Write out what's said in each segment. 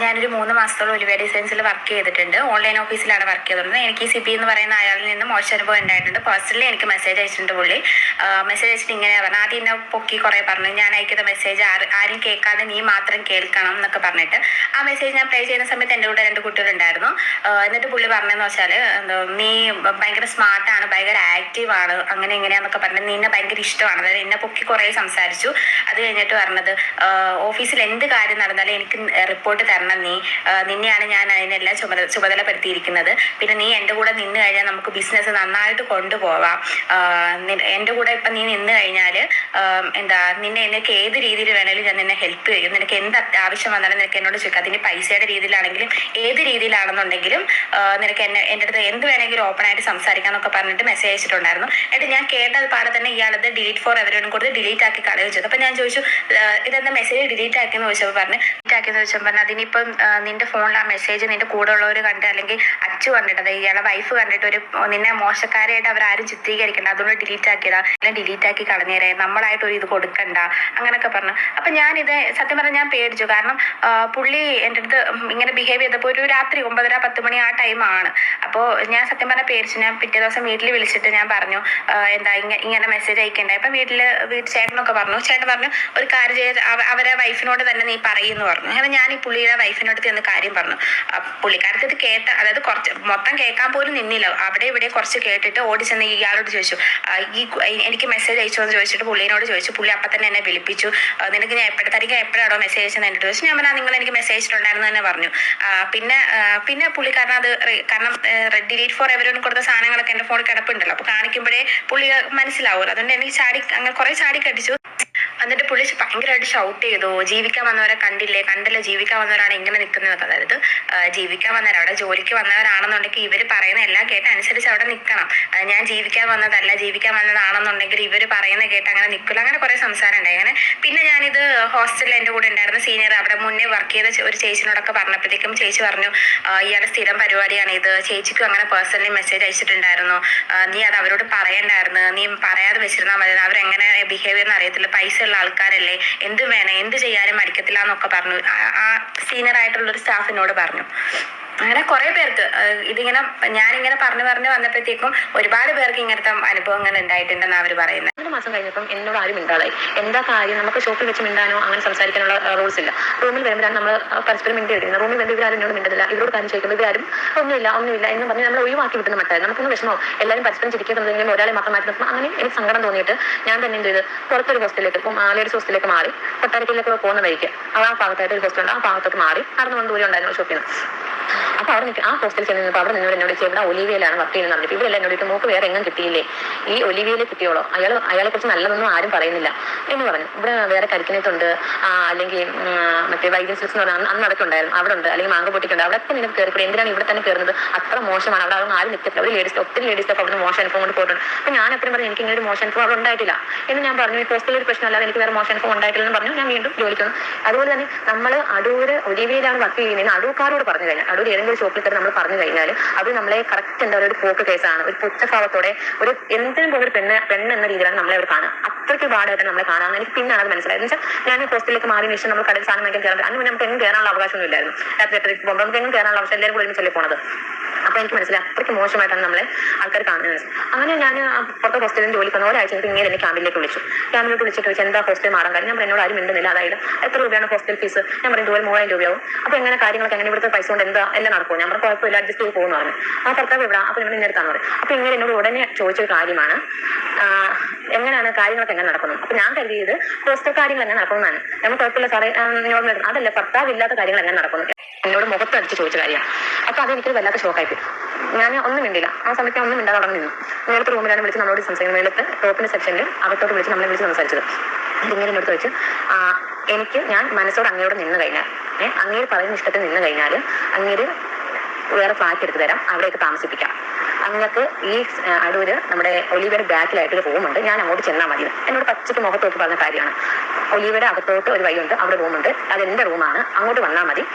ഞാനൊരു മൂന്ന് മാസത്തോളം ഒലിവിയ ഡിസൈൻസിൽ വർക്ക് ചെയ്തിട്ടുണ്ട്. ഓൺലൈൻ ഓഫീസിലാണ് വർക്ക് ചെയ്തിരുന്നത് എനിക്ക് ഈ പി എന്ന് പറയുന്ന അയാളിൽ നിന്ന് മോശം അനുഭവം ഉണ്ടായിട്ടുണ്ട്. പേഴ്സണലി എനിക്ക് മെസ്സേജ് അയച്ചിട്ടുണ്ട് പുള്ളി. മെസ്സേജ് അയച്ചിട്ട് ഇങ്ങനെ പറഞ്ഞു. ആദ്യം എന്നെ പൊക്കി കുറേ പറഞ്ഞു. ഞാൻ അയക്കുന്ന മെസ്സേജ് ആരും കേൾക്കാതെ നീ മാത്രം കേൾക്കണം എന്നൊക്കെ പറഞ്ഞിട്ട് ആ മെസ്സേജ് ഞാൻ പ്ലേ ചെയ്യുന്ന സമയത്ത് എന്റെ കൂടെ രണ്ട് കുട്ടികളുണ്ടായിരുന്നു. എന്നിട്ട് പുള്ളി പറഞ്ഞതെന്ന് വെച്ചാൽ നീ ഭയങ്കര സ്മാർട്ടാണ് ഭയങ്കര ആക്റ്റീവ് ആണ് അങ്ങനെ ഇങ്ങനെയാന്നൊക്കെ പറഞ്ഞ് നിന്നെ ഭയങ്കര ഇഷ്ടമാണ്. അതായത് എന്നെ പൊക്കി കുറേ സംസാരിച്ചു. അത് കഴിഞ്ഞിട്ട് പറഞ്ഞത് ഓഫീസിൽ എന്ത് കാര്യം നടന്നാലും എനിക്ക് റിപ്പോർട്ട് തരണം നീ നിന്നെയാണ് ഞാൻ അതിനെല്ലാം ചുമതല ചുമതലപ്പെടുത്തിയിരിക്കുന്നത്. പിന്നെ നീ എന്റെ കൂടെ നിന്ന് കഴിഞ്ഞാൽ നമുക്ക് ബിസിനസ് നന്നായിട്ട് കൊണ്ടുപോവാം. എന്റെ കൂടെ ഇപ്പം നീ നിന്ന് കഴിഞ്ഞാൽ എന്താ നിന്നെ നിനക്ക് ഏത് രീതിയിൽ വേണേലും ഞാൻ നിന്നെ ഹെൽപ്പ് ചെയ്യും. നിനക്ക് എന്ത് ആവശ്യം വന്നാലും നിനക്ക് എന്നോട് ചോദിക്കാം. അതിന് പൈസയുടെ രീതിയിലാണെങ്കിലും ഏത് രീതിയിലാണെന്നുണ്ടെങ്കിലും നിനക്ക് എന്നെ എന്റെ അടുത്ത് എന്ത് വേണമെങ്കിലും ഓപ്പൺ ആയിട്ട് സംസാരിക്കാന്നൊക്കെ പറഞ്ഞിട്ട് മെസ്സേജ് അയച്ചിട്ടുണ്ടായിരുന്നു. എന്നിട്ട് ഞാൻ കേട്ടത് പാടെ തന്നെ ഇയാളത് ഡിലീറ്റ് ഫോർ എവരോടും കൊടുത്ത് ഡിലീറ്റ് ആക്കി കളയുകയും ചെയ്തു. അപ്പം ഞാൻ ചോദിച്ചു ഇതെന്താ മെസ്സേജ് ഡിലീറ്റ് ആക്കിയെന്ന് ചോദിച്ചപ്പോൾ പറഞ്ഞു ഡിലീറ്റ് ആക്കിയെന്ന് ചോദിച്ചാൽ പറഞ്ഞാൽ അതിനിപ്പം നിന്റെ ഫോണിൽ ആ മെസ്സേജ് നിന്റെ കൂടെ ഉള്ളവർ കണ്ട് അല്ലെങ്കിൽ അച്ചു കണ്ടിട്ട് അതായത് ഇയാളെ വൈഫ് കണ്ടിട്ട് ഒരു നിന്നെ മോശക്കാരായിട്ട് അവരാരും ചിത്രീകരിക്കണ്ട. അതുകൊണ്ട് ഡിലീറ്റ് ആക്കിയതാ അല്ലെങ്കിൽ ഡിലീറ്റ് ആക്കി കളഞ്ഞേരെ. നമ്മളായിട്ട് ഒരു ഇത് കൊടുക്കണ്ട. അങ്ങനൊക്കെ പറഞ്ഞു. അപ്പൊ ഞാനിത് സത്യം പറഞ്ഞാൽ ഞാൻ പേടിച്ചു. കാരണം പുള്ളി എന്റെ അടുത്ത് ഇങ്ങനെ ബിഹേവ് ചെയ്തപ്പോൾ ഒരു രാത്രി ഒമ്പതര പത്ത് മണി ആ ടൈമാണ് അപ്പോൾ ഞാൻ സത്യം പറഞ്ഞാൽ പേടിച്ചു. ഞാൻ പിറ്റേ ദിവസം വീട്ടിൽ വിളിച്ചിട്ട് ഞാൻ പറഞ്ഞു എന്താ ഇങ്ങനെ മെസ്സേജ് അയക്കണ്ടേ. അപ്പം വീട്ടിൽ വീട്ടിൽ ചേട്ടനൊക്കെ പറഞ്ഞു. ചേട്ടൻ പറഞ്ഞു ഒരു കാര്യം ചെയ്ത് അവരെ വൈഫിനോട് തന്നെ നീ പറയുന്നു പറഞ്ഞു. അങ്ങനെ ഞാൻ ഈ പുള്ളിയുടെ വൈഫിനോട് ചെന്ന് കാര്യം പറഞ്ഞു. പുള്ളിക്കാർക്ക് ഇത് കേട്ട അതായത് കുറച്ച് മൊത്തം കേൾക്കാൻ പോലും നിന്നില്ല. അവിടെ ഇവിടെ കുറച്ച് കേട്ടിട്ട് ഓടി ചെന്ന് ഇയാളോട് ചോദിച്ചു. ഈ എനിക്ക് മെസ്സേജ് അയച്ചോ എന്ന് ചോദിച്ചിട്ട് പുള്ളിനോട് ചോദിച്ചു. പുള്ളി അപ്പം തന്നെ എന്നെ വിളിപ്പിച്ചു. നിനക്ക് ഞാൻ എപ്പോഴത്തേക്ക് എപ്പോഴാണോ മെസ്സേജ് അയച്ചെന്ന് എന്നിട്ട് ചോദിച്ചു. ഞാൻ പറഞ്ഞാൽ നിങ്ങൾ എനിക്ക് മെസ്സേജ് അയച്ചിട്ടുണ്ടായിരുന്നു തന്നെ പറഞ്ഞു. പിന്നെ പിന്നെ പുള്ളിക്കാരൻ അത് കാരണം കാരണം ഡിലീറ്റ് ഫോർ എവരോട് കൊടുത്ത സാധനങ്ങളൊക്കെ എന്റെ ഫോണിൽ കിടപ്പുണ്ടല്ലോ. അപ്പോൾ കാണിക്കുമ്പോഴേ പുള്ളി മനസ്സിലാവുമല്ലോ. അതുകൊണ്ട് എനിക്ക് ചാടി അങ്ങനെ കുറേ ചാടി കടിച്ചു. എന്നിട്ട് പുള്ളി ഭയങ്കരമായിട്ട് ഷൗട്ട് ചെയ്തു ജീവിക്കാൻ വന്നവരെ കണ്ടില്ലേ? കണ്ടില്ല ജീവിക്കാൻ വന്നവരാണ് ഇങ്ങനെ നിൽക്കുന്നത്. അതായത് ജീവിക്കാൻ വന്നവർ അവിടെ ജോലിക്ക് വന്നവരാണെന്നുണ്ടെങ്കിൽ ഇവർ പറയുന്ന എല്ലാം കേട്ട് അനുസരിച്ച് അവിടെ നിൽക്കണം. ഞാൻ ജീവിക്കാൻ വന്നതല്ല ജീവിക്കാൻ വന്നതാണെന്നുണ്ടെങ്കിൽ ഇവർ പറയുന്ന കേട്ട് അങ്ങനെ നിൽക്കില്ല അങ്ങനെ കുറേ സംസാരം ഉണ്ടായി അങ്ങനെ പിന്നെ ഞാനിത് ഹോസ്റ്റലിൽ എന്റെ കൂടെ ഉണ്ടായിരുന്ന സീനിയർ അവിടെ മുന്നേ വർക്ക് ചെയ്ത ഒരു ചേച്ചിനോടൊക്കെ പറഞ്ഞപ്പോഴത്തേക്കും ചേച്ചി പറഞ്ഞു "ആ, ഇയാളുടെ സ്ഥിരം പരിപാടിയാണ് ഇത്. ചേച്ചിക്കും അങ്ങനെ പേഴ്സണലി മെസ്സേജ് അയച്ചിട്ടുണ്ടായിരുന്നു. നീ അത് അവരോട് പറയണ്ടായിരുന്നു. നീ പറയാതെ വെച്ചിരുന്നാൽ മതി അവരെങ്ങനെ ബിഹേവ് ചെയ്യുന്ന അറിയത്തില്ല. പൈസ ഉള്ള ആൾക്കാരല്ലേ? എന്ത് വേണം? എന്ത് ചെയ്യാനും മടിക്കത്തില്ല എന്നൊക്കെ പറഞ്ഞു. ആ- സീനിയർ ആയിട്ടുള്ള ഒരു സ്റ്റാഫിനോട് പറഞ്ഞു. അങ്ങനെ കുറെ പേർക്ക് ഇതിങ്ങനെ ഞാനിങ്ങനെ പറഞ്ഞു പറഞ്ഞു വന്നപ്പോഴത്തേക്കും ഒരുപാട് പേർക്ക് ഇങ്ങനത്തെ അനുഭവങ്ങൾ ഉണ്ടായിട്ടുണ്ടെന്ന് അവർ പറയുന്നത് മാസം കഴിഞ്ഞപ്പം എന്നോട് ആരും മിണ്ടാതായി. എന്താ കാര്യം? നമുക്ക് ഷോപ്പിൽ വെച്ച് മിണ്ടാനോ? അങ്ങനെ സംസാരിക്കാനുള്ള റൂൾസ് ഇല്ല. റൂമിൽ വരുമ്പോഴാണ് നമ്മൾ പരസ്പരം മിണ്ടി എടുക്കുന്നത് റൂമിൽ വരുമ്പോൾ ഇവരാരും എന്നോട് മിണ്ടതില്ല ഇവരോട് കാര്യം ചോദിക്കുമ്പോൾ ഇവരാരും ഒന്നുമില്ല ഒന്നുമില്ല എന്ന് പറഞ്ഞ് നമ്മൾ ഒഴിവാക്കി വിട്ടുന്ന മറ്റായി നമുക്കൊന്ന് വിഷമോ എല്ലാവരും പരസ്പരം ചിരിക്കുന്നുണ്ടെങ്കിലും ഒരാളെ മാത്രം മാറ്റി നിർത്തുമ്പോൾ അങ്ങനെ എനിക്ക് സങ്കടം തോന്നിയിട്ട് ഞാൻ തന്നെ എന്ത് ചെയ്ത് പുറത്തൊരു ഹോസ്റ്റലിലേക്ക് ഇപ്പം ലേഡീസ് ഹോസ്റ്റലിലേക്ക് മാറി കൊട്ടാരത്തിലേക്ക് പോകുന്ന വഴിക്ക്. ആ ഭാഗത്തായിട്ട് ഒരു ഹോസ്റ്റലുണ്ട്. ആ ഭാഗത്തോട്ട് മാറി നടന്നു കൊണ്ട് ദൂരം ഉണ്ടായിരുന്നു ഷോപ്പിൽ നിന്ന്. അപ്പൊ അവിടെ നിൽക്കുക ആ ഹോസ്റ്റലിൽ ചെന്ന് നിന്നപ്പോൾ അവിടെ നിന്നവർ എന്നോട് ഇവിടെ ഒലിവിയയിലാണ് വർക്ക് ചെയ്യുന്നത് പറഞ്ഞു ഇവിടെ എന്നോട് ഇട്ട് മോക്ക് വേറെ എങ്ങും കിട്ടിയില്ലേ? ഈ ഒലിവിയയിൽ കിട്ടിയോളോ. അയാൾ അയാളെ കുറിച്ച് നല്ലതൊന്നും ആരും പറയുന്നില്ല. എന്ന് പറഞ്ഞു. ഇവിടെ വേറെ കരിക്കിനത്തുണ്ട് അല്ലെങ്കിൽ മറ്റേ വൈദ്യം എന്ന് പറഞ്ഞാൽ അന്ന് അതൊക്കെ ഉണ്ടായിരുന്നു അവിടെ ഉണ്ട്. അല്ലെങ്കിൽ മാങ്ങ പൊട്ടിക്കുണ്ട് അവിടെ ഒക്കെ നിനക്ക് കയറിപ്പോയി എന്തിനാണ് ഇവിടെ തന്നെ കയറുന്നത് അത്ര മോശമാണ്. അവിടെ അതൊന്നും ആരും നിൽക്കത്തില്ല ഒരു ലേഡീസ് ഒത്തിരി ലേഡീസൊക്കെ അവിടെ മോശം അനുഭവം കൊണ്ട് പോയിട്ടുണ്ട്. അപ്പൊ ഞാൻ എപ്പോഴും പറഞ്ഞു എനിക്ക് ഇങ്ങനെ ഒരു മോശം അനുഭവം അവിടെ ഉണ്ടായിട്ടില്ല. എന്ന് ഞാൻ പറഞ്ഞു. ഈ ഹോസ്റ്റലിൽ ഒരു പ്രശ്നമല്ലാതെ എനിക്ക് വേറെ മോശം അനുഭവം ഉണ്ടായിട്ടില്ല എന്ന് പറഞ്ഞു. ഞാൻ വീണ്ടും ജോലിക്കുന്നു അതുപോലെ തന്നെ നമ്മൾ അടൂര് ഒലിവിയിലാണ് വർക്ക് ചെയ്യുന്നത് അടൂക്കാരോട് പറഞ്ഞു കഴിഞ്ഞാൽ അടൂർ ഏതെങ്കിലും ഷോപ്പിൽ തന്നെ നമ്മൾ പറഞ്ഞു കഴിഞ്ഞാൽ അവർ നമ്മളെ കറക്റ്റ് എന്താ പറയുക ഒരു പോക്ക് കേസാണ് ഒരു പുച്ഛഭാവത്തോടെ ഒരു എന്തിനും പോലും ഒരു പെണ്ണ് പെണ്ണ് എന്ന രീതിയിലാണ് നമ്മളെ അവർ കാണുക. അത്രയ്ക്ക് പാടായിട്ട് നമ്മളെ കാണാൻ എനിക്ക് പിന്നാണ് അത് മനസ്സിലായത്. എന്ന് വെച്ചാൽ ഞാൻ ഹോസ്റ്റലിലേക്ക് മാറിയ ശേഷം നമ്മൾ കടയിൽ സാധനം വാങ്ങിക്കാൻ കയറുന്നത് അന്ന് നമുക്ക് എങ്ങും കയറാനുള്ള അവകാശമൊന്നും ഇല്ലായിരുന്നു. രാത്രി എട്ടരയ്ക്ക് പോകുമ്പോൾ നമുക്ക് എങ്ങും കയറാനുള്ള അവകാശം എല്ലാവരും കൂടി പോണത്. അപ്പൊ എനിക്ക് മനസ്സിലായി. അത്രയ്ക്ക് മോശമായിട്ടാണ് നമ്മളെ ആൾക്കാർ കാണുന്നത്. അങ്ങനെ ഞാൻ പുറത്തെ ഹോസ്റ്റലിൽ ജോലി വന്ന ഒരാഴ്ച എനിക്ക് ഇങ്ങനെ എന്നെ ക്യാമ്പിലേക്ക് വിളിച്ചു. ക്യാമ്പിലേക്ക് വിളിച്ചിട്ട് ചോദിച്ചു എന്താ ഹോസ്റ്റൽ മാറാൻ കാര്യം ഞാൻ എന്നോട് ആരും മിണ്ടുന്നില്ല. അതായത് എത്ര രൂപയാണ് ഹോസ്റ്റൽ ഫീസ് ഞാൻ പറയും ഇതുപോലെ മൂവായിരം രൂപയാവും. അപ്പൊ എങ്ങനെ കാര്യങ്ങളൊക്കെ എങ്ങനെ ഇവിടുത്തെ പൈസ കൊണ്ട് എന്താ എല്ലാം നടക്കും ഞാൻ പറഞ്ഞു കുഴപ്പമില്ല അഡ്ജസ്റ്റ് ചെയ്ത് പോകുന്നു പറഞ്ഞു. ആ ഭർത്താവ് ഇവിടെ അപ്പൊ നിങ്ങൾ ഇന്നെടുത്താന്ന് പറയും അപ്പൊ ഇങ്ങനെ എന്നോട് ഉടനെ ചോദിച്ചൊരു കാര്യമാണ്. എങ്ങനെയാണ് കാര്യങ്ങളൊക്കെ എങ്ങനെ നടക്കുന്നത് അപ്പൊ ഞാൻ കരുതിയത് പോസ്റ്റർ കാര്യങ്ങൾ എങ്ങനെ നടക്കുന്നതാണ് നമ്മൾ കുഴപ്പമില്ല സാറേ അതല്ല ഭർത്താവ് ഇല്ലാത്ത കാര്യങ്ങൾ എങ്ങനെ നടക്കുന്നു? എന്നോട് മുഖത്ത് മുഖത്തടിച്ച് ചോദിച്ച കാര്യമാണ് അപ്പൊ അതെനിക്ക് വല്ലാത്ത ഷോക്കായി ഞാൻ ഒന്നും മിണ്ടില്ല ആ സമയത്ത് ഒന്നും മിണ്ടാതെ അവിടെ നിന്നു. നേരത്തെ റൂമിലാണ് വിളിച്ച് നമ്മളോട് സംസാരിക്കുന്നത്. നേരത്തെ ടോപ്പിന്റെ സെക്ഷനിൽ അകത്തോട്ട് വിളിച്ച് നമ്മളെ വിളിച്ച് സംസാരിച്ചത്. ഇങ്ങനെ എടുത്ത് വെച്ച് എനിക്ക് ഞാൻ മനസ്സോട് അങ്ങയോട് നിന്ന് കഴിഞ്ഞാൽ ഏഹ് അങ്ങേര് പറയുന്ന ഇഷ്ടത്തിൽ നിന്ന് കഴിഞ്ഞാൽ അങ്ങേര് വേറെ ഫ്ലാറ്റ് എടുത്ത് തരാം അവിടെയൊക്കെ താമസിപ്പിക്കാം. അങ്ങക്ക് ഈ അടൂര് നമ്മുടെ ഒലിവയുടെ ബാക്കിലായിട്ട് ഒരു റൂമുണ്ട്. ഞാൻ അങ്ങോട്ട് ചെന്നാൽ മതി എന്നോട് പച്ചയ്ക്ക് മുഖത്തോട്ട് പറഞ്ഞ കാര്യമാണ്. ഒലിവയുടെ അകത്തോട്ട് ഒരു വഴിയുണ്ട് അവിടെ റൂമുണ്ട്. അത് എന്റെ റൂമാണ്. അങ്ങോട്ട് വന്നാൽ മതി.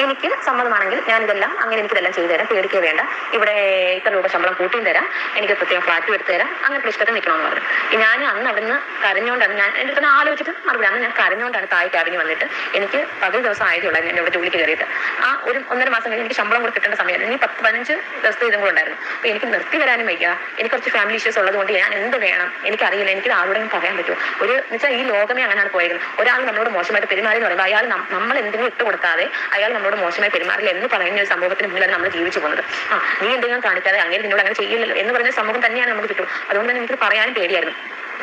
എനിക്ക് സമ്മതമാണെങ്കിൽ ഞാൻ ഇതെല്ലാം അങ്ങനെ എനിക്ക് ഇതെല്ലാം ചെയ്തു തരാം. പേടിക്കുക വേണ്ട. ഇവിടെ ഇത്ര രൂപ ശമ്പളം കൂട്ടിയും തരാം. എനിക്ക് പ്രത്യേകം ഫ്ലാറ്റ് എടുത്തു തരാം. അങ്ങനെ ഇഷ്ടത്തിൽ നിൽക്കണമെന്ന് പറഞ്ഞു. ഞാൻ അന്ന് അവിടുന്ന് കരഞ്ഞുകൊണ്ടാണ് ഞാൻ എന്റെ അടുത്ത് ആലോചിച്ചിട്ട് മറുപടി. അന്ന് ഞാൻ കരഞ്ഞുകൊണ്ടാണ് താഴെ ക്യാബിന് വന്നിട്ട് എനിക്ക് പകൽ ദിവസം ആയതേ ഉള്ളൂ ഞാൻ ഇവിടെ ജോലിക്ക് കയറിയിട്ട്. ആ ഒരു ഒന്നര മാസം കഴിഞ്ഞ് എനിക്ക് ശമ്പളം കൂടെ കിട്ടേണ്ട സമയമായിരുന്നു. ഇനി പത്ത് പതിനഞ്ച് ദിവസത്തെ ഇതും കൂടെ ഉണ്ടായിരുന്നു. അപ്പോൾ എനിക്ക് നിർത്തി വരാനും വയ്യ. എനിക്ക് കുറച്ച് ഫാമിലി ഇഷ്യൂസ് ഉള്ളതുകൊണ്ട് ഞാൻ എന്ത് വേണം? എനിക്കറിയില്ല. എനിക്ക് ആരോടും പറയാൻ പറ്റുമോ? ഒരു എന്ന് വെച്ചാൽ ഈ ലോകമേ അങ്ങനെയാണ് പോയത് ഒരാൾ നമ്മളോട് മോശമായിട്ട് പെരുമാറി എന്ന് പറയുമ്പോൾ അയാൾ നമ്മൾ എന്തെങ്കിലും ഇട്ട് കൊടുക്കാതെ അയാൾ നമ്മളോട് മോശമായി പെരുമാറില്ല എന്ന് പറയുന്ന ഒരു സമൂഹത്തിന് മുന്നിലാണ് നമ്മൾ ജീവിച്ചു പോകുന്നത്. ആ നീ എന്തെങ്കിലും കാണിക്കാതെ അങ്ങനെ നിന്നോട് അങ്ങനെ ചെയ്യില്ലല്ലോ എന്ന് പറഞ്ഞ സമൂഹം തന്നെയാണ് നമുക്ക് കിട്ടും അതുകൊണ്ട് തന്നെ എനിക്ക് പറയാനും പേടിയായിരുന്നു.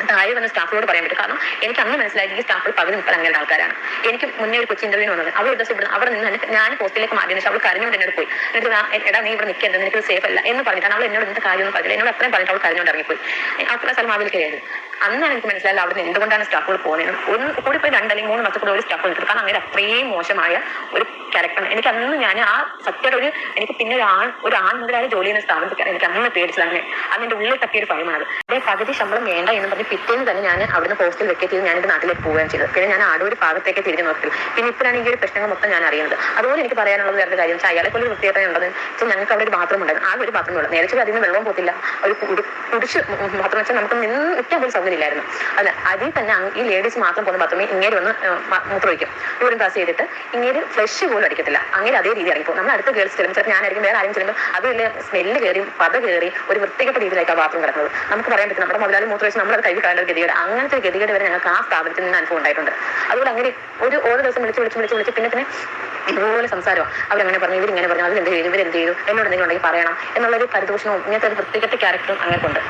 താഴെ വന്ന സ്റ്റാഫിനോട് പറയാൻ പറ്റും. കാരണം എനിക്ക് അങ്ങനെ മനസ്സിലായി ഈ സ്റ്റാഫിൽ പകുതി മുപ്പത് അങ്ങനെ ആൾക്കാരാണ്. എനിക്ക് മുന്നേ ഒരു കൊച്ചി ഇന്റർവ്യൂ വന്നത്. അവൾ ഒരു ദിവസം ഇവിടെ അവിടെ നിന്ന് ഞാൻ പോസ്റ്റിലേക്ക് മാറി. ശേഷം അവൾ കരഞ്ഞുകൊണ്ട് എന്നോട് പോയി. എന്നിട്ട് എടാ നീ ഇവിടെ നിൽക്കരുത് നിനക്ക് സേഫ് അല്ല എന്ന് പറഞ്ഞിട്ടാണ് അവൾ എന്നോട് എന്ത് കാര്യം എന്ന് പറഞ്ഞില്ല. എന്നോട് അത്രയും പറഞ്ഞിട്ട് അവൾ കരഞ്ഞുകൊണ്ട് ഇറങ്ങിപ്പോയി. അത്ര സ്ഥലം അവർ കയറി. അന്നാണ് എനിക്ക് മനസ്സിലായത് അവിടെ നിന്ന് എന്തുകൊണ്ടാണ് സ്റ്റാഫുകൾ പോകുന്നത് ഒന്ന് കൂടി പോയി രണ്ടല്ലെങ്കിൽ മൂന്ന് മാസത്തിൽ ഒരു സ്റ്റാഫ് നിൽക്കും കാരണം അങ്ങനെ അത്രയും മോശമായ ഒരു ക്യാരക്ടർ എനിക്ക് അന്ന് ഞാൻ ആ സത്യം ഒരു എനിക്ക് പിന്നെ ഒരു ആൺ ഒരു ആൺ മുതലായ ജോലി ചെയ്യുന്ന സ്ഥാപനത്തിൽ എനിക്ക് അന്ന് പേടിച്ചത് അങ്ങനെ അതിന്റെ ഉള്ളിൽ തട്ടിയൊരു ഭയമാണ് അതേ. പകുതി ശമ്പളം വേണ്ട എന്ന് പറഞ്ഞ് പിറ്റേന്ന് തന്നെ ഞാൻ അവിടുന്ന് ഹോസ്റ്റൽ വെക്കേറ്റ് ചെയ്ത് ഞാൻ നാട്ടിലേക്ക് പോവുകയും ചെയ്തത് പിന്നെ ഞാൻ ആടൊരു ഭാഗത്തേക്ക് തിരിഞ്ഞു നോക്കി. പിന്നെ ഇപ്പോഴാണ് ഈ ഒരു പ്രശ്നങ്ങൾ മൊത്തം ഞാൻ അറിയുന്നത്. അതുപോലെ എനിക്ക് പറയാനുള്ളത് വേറെ കാര്യം വെച്ചാൽ അയാളെ പോലെ വൃത്തിയായിട്ട് ഉണ്ടെന്ന് വെച്ചാൽ ഞങ്ങൾക്ക് അവിടെ ഒരു ബാത്റൂം ഉണ്ടായിരുന്നു. ആ ഒരു ബാത്റൂം ഉള്ളു. നേരത്തെ അതിന് വെള്ളം വെള്ളവും പോത്തില്ല. ഒരു കുടി- കുടിച്ച് ബാത്റൂം വെച്ചാൽ നമുക്ക് നിന്ന് നിൽക്കാൻ പോലും സൗകര്യം ഇല്ലായിരുന്നു. അല്ല അതിൽ തന്നെ ഈ ലേഡീസ് മാത്രം പോകുന്ന ബാത്റൂമിൽ ഇങ്ങനെ വന്ന് മൂത്രമൊഴിക്കും യൂറിൻ പാസ് ചെയ്തിട്ട് ഇങ്ങനെ ഫ്ലഷ് പോലും അടിക്കത്തില്ല. അങ്ങനെ അതേ രീതി ഇറങ്ങിപ്പോ നമ്മൾ അടുത്ത ഗേൾസ് ചെല്ലുമ്പോൾ ഞാനായിരിക്കും വേറെ ആരും ചെല്ലുമ്പോൾ അതിൽ സ്മെല്ല് കയറി പത കയറി ഒരു വൃത്തികെട്ട രീതിയിലായിരിക്കും ആ ബാത്റൂം കിടക്കുന്നത്. നമുക്ക് പറയാൻ പറ്റും നമ്മുടെ മുതലാളി മൂത്ര വെച്ച് നമ്മൾ കൈ കാണേണ്ട ഒരു ഗതികേട് അങ്ങനത്തെ ഒരു ഗതികേട് വരെ ഞങ്ങൾക്ക് ആ സ്ഥാപനത്തിൽ നിന്ന് അനുഭവം ഉണ്ടായിട്ടുണ്ട്. അതുപോലെ അങ്ങനെ ഒരു ഓരോ ദിവസം വിളിച്ച് വിളിച്ച് വിളിച്ച് വിളിച്ച് പിന്നെ പിന്നെ ഇതുപോലെ സംസാരമാണ് അവരങ്ങനെ പറഞ്ഞു ഇവരിങ്ങനെ പറഞ്ഞു അവരെന്ത് ചെയ്തു ഇവരെന്ത് ചെയ്തു എന്നോട് എന്തെങ്കിലും ഉണ്ടെങ്കിൽ പറയണം എന്നുള്ളൊരു പരിദോഷണവും ഇങ്ങനത്തെ ഒരു വൃത്തികെട്ട ക്യാരക്ടറും അങ്ങനെ കൊണ്ട്